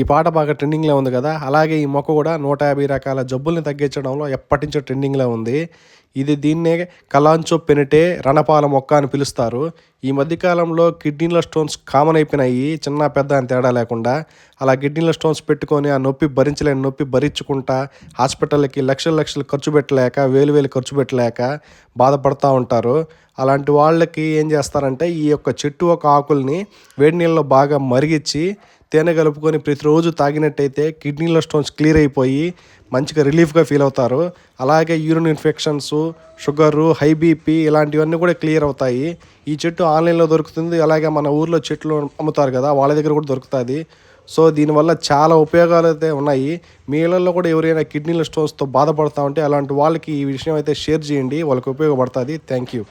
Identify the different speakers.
Speaker 1: ఈ పాట బాగా ట్రెండింగ్లో ఉంది కదా అలాగే ఈ మొక్క కూడా నూట యాభై రకాల జబ్బుల్ని తగ్గించడంలో ఎప్పటి నుంచో ట్రెండింగ్లో ఉంది. ఇది దీన్నే కలాంచో పెనిటే రణపాల మొక్క అని పిలుస్తారు. ఈ మధ్యకాలంలో కిడ్నీల స్టోన్స్ కామన్ అయిపోయినాయి చిన్న పెద్ద అని తేడా లేకుండా. అలా కిడ్నీల స్టోన్స్ పెట్టుకొని ఆ నొప్పి భరించలేని నొప్పి భరించుకుంటా హాస్పిటల్కి లక్షల లక్షలు ఖర్చు పెట్టలేక వేలు వేలు ఖర్చు పెట్టలేక బాధపడుతూ ఉంటారు. అలాంటి వాళ్ళకి ఏం చేస్తారంటే ఈ యొక్క చెట్టు ఒక ఆకుల్ని వేడి నీళ్ళలో బాగా మరిగించి తేనె కలుపుకొని ప్రతిరోజు తాగినట్టయితే కిడ్నీలో స్టోన్స్ క్లియర్ అయిపోయి మంచిగా రిలీఫ్గా ఫీల్ అవుతారు. అలాగే urine infections sugar high BP ఇలాంటివన్నీ కూడా క్లియర్ అవుతాయి. ఈ చెట్టు ఆన్లైన్లో దొరుకుతుంది. అలాగే మన ఊర్లో చెట్లు అమ్ముతారు కదా వాళ్ళ దగ్గర కూడా దొరుకుతుంది. సో దీనివల్ల చాలా ఉపయోగాలు అయితే ఉన్నాయి. మీ ఇళ్ళల్లో కూడా ఎవరైనా కిడ్నీల స్టోన్స్తో బాధపడతా ఉంటే అలాంటి వాళ్ళకి ఈ విషయం అయితే షేర్ చేయండి. వాళ్ళకి ఉపయోగపడుతుంది. Thank you.